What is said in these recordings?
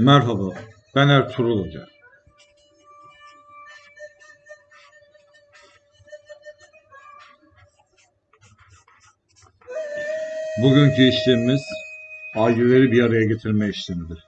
Merhaba, ben Ertuğrul Hoca. Bugünkü işlemimiz aileleri bir araya getirme işlemidir.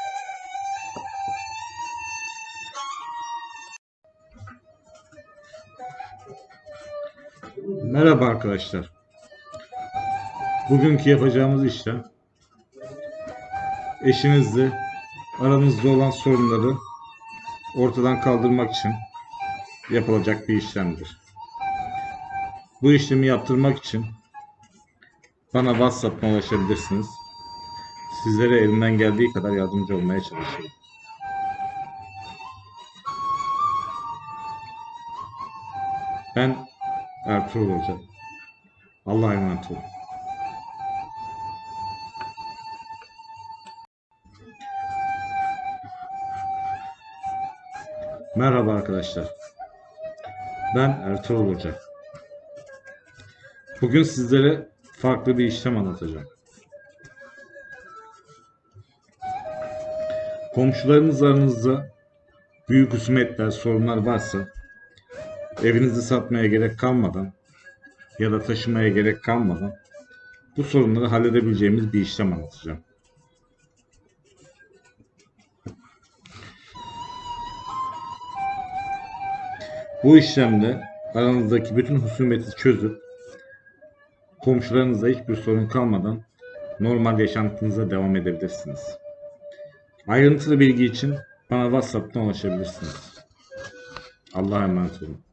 Merhaba arkadaşlar. Bugünkü yapacağımız işlem eşinizle aranızda olan sorunları ortadan kaldırmak için yapılacak bir işlemdir. Bu işlemi yaptırmak için bana WhatsApp'tan ulaşabilirsiniz. Sizlere elimden geldiği kadar yardımcı olmaya çalışıyorum. Ben Ertuğrul Hoca. Allah'a emanet olun. Merhaba arkadaşlar. Ben Ertuğrul Hoca. Bugün sizlere farklı bir işlem anlatacağım. Komşularınız aranızda büyük husumetler, sorunlar varsa evinizi satmaya gerek kalmadan ya da taşımaya gerek kalmadan bu sorunları halledebileceğimiz bir işlem anlatacağım. Bu işlemde aranızdaki bütün husumeti çözüp komşularınızla hiçbir sorun kalmadan normal yaşantınıza devam edebilirsiniz. Ayrıntılı bilgi için bana WhatsApp'tan ulaşabilirsiniz. Allah'a emanet olun.